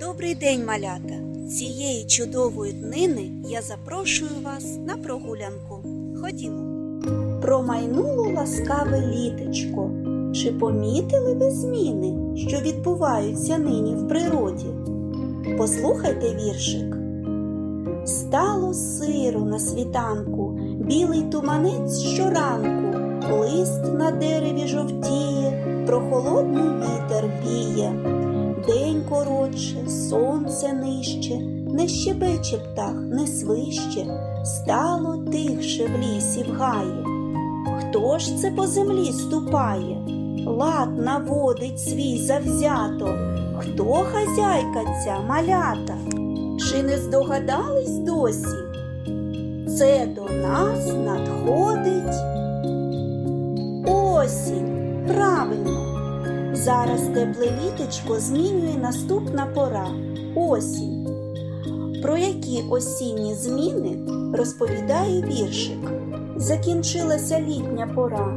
Добрий день, малята! Цієї чудової днини я запрошую вас на прогулянку. Ходімо. Промайнуло ласкаве літечко. Чи помітили ви зміни, що відбуваються нині в природі? Послухайте віршик. Стало сиро на світанку, білий туманець щоранку, лист на дереві жовтіє, прохолодний вітер віє. День коротше, сонце нижче, не щебече птах, не свище, стало тихше в лісі в гаї. Хто ж це по землі ступає? Лад наводить свій завзято. Хто хазяйка ця малята? Чи не здогадались досі? Це до нас надходить Зараз тепле літочко змінює наступна пора осінь. Про які осінні зміни розповідає віршик. Закінчилася літня пора,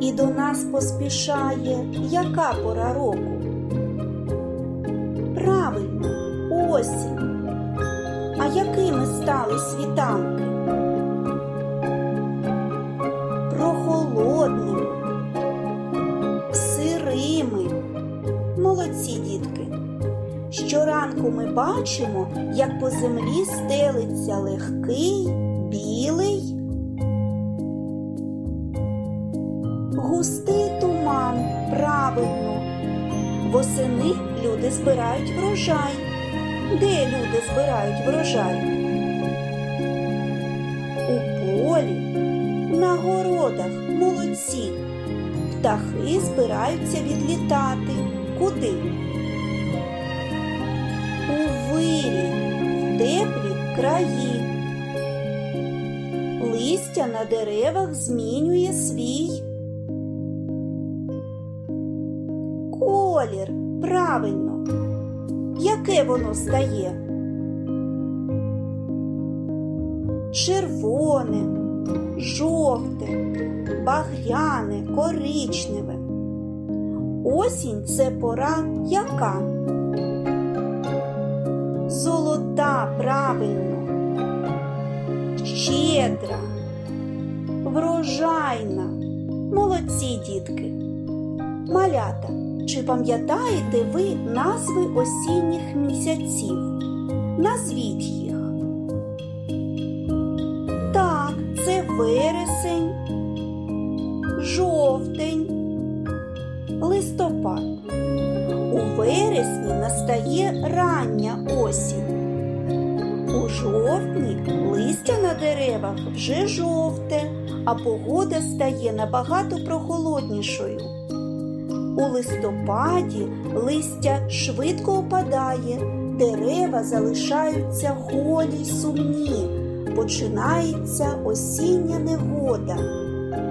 і до нас поспішає яка пора року? Правильно, осінь. А якими стали світанки? Молодці дітки. Щоранку ми бачимо, як по землі стелиться легкий, білий, густий туман. Правильно. Восени люди збирають врожай. Де люди збирають врожай? У полі, на городах, молодці. Птахи збираються відлітати. Куди? У вирі, в теплі краї. Листя на деревах змінює свій колір. Правильно. Яке воно стає? Червоне, жовте, багряне, коричневе. Осінь це пора яка? Золота, правильно, щедра, врожайна. Молодці дітки. Малята, чи пам'ятаєте ви назви осінніх місяців? Назвіть їх. Так, це вересень, жовтень, листопад. У вересні настає рання осінь. У жовтні листя на деревах вже жовте, а погода стає набагато прохолоднішою. У листопаді листя швидко опадає, дерева залишаються голі й сумні, починається осіння негода.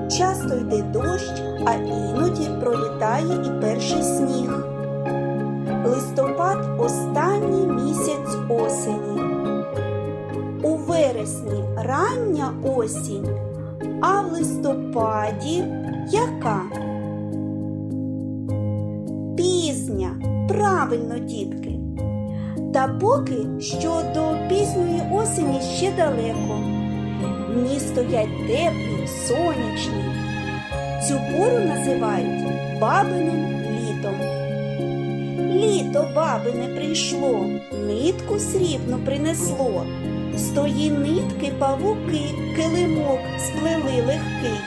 Часто йде дощ, а іноді пролітає і перший сніг. Листопад останній місяць осені. У вересні рання осінь, а в листопаді яка? Пізня, правильно, дітки. Та поки що до пізньої осені ще далеко. Дні стоять теплі, сонячні. Цю пору називають бабиним літом. Літо бабине прийшло, нитку срібну принесло. З тої нитки павуки килимок сплели легкий.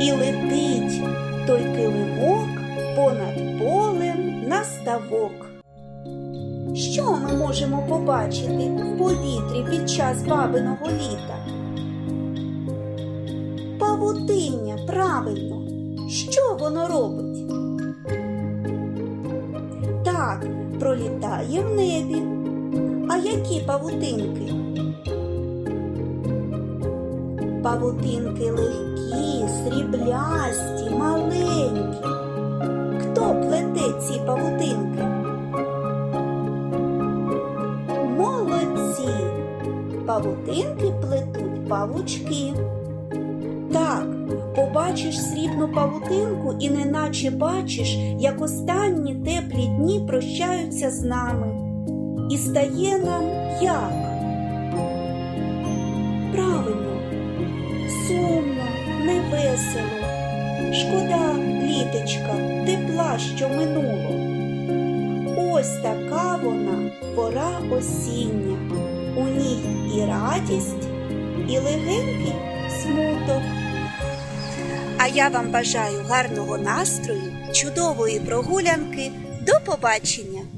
І летить той килимок понад полем на ставок. Що ми можемо побачити в повітрі під час бабиного літа? Павутиння, правильно. Що воно робить? Так, пролітає в небі. А які павутинки? Павутинки легкі, сріблясті, маленькі. Хто плете ці павутинки? Молодці! Павутинки плетуть павучки. Так, побачиш срібну павутинку і неначе бачиш, як останні теплі дні прощаються з нами. і стає нам як? Правильно, сумно, невесело. Шкода, літечка, тепла, що минуло. Ось така вона пора осіння. У ній і радість, і легенький смуток. А я вам бажаю гарного настрою, чудової прогулянки. До побачення!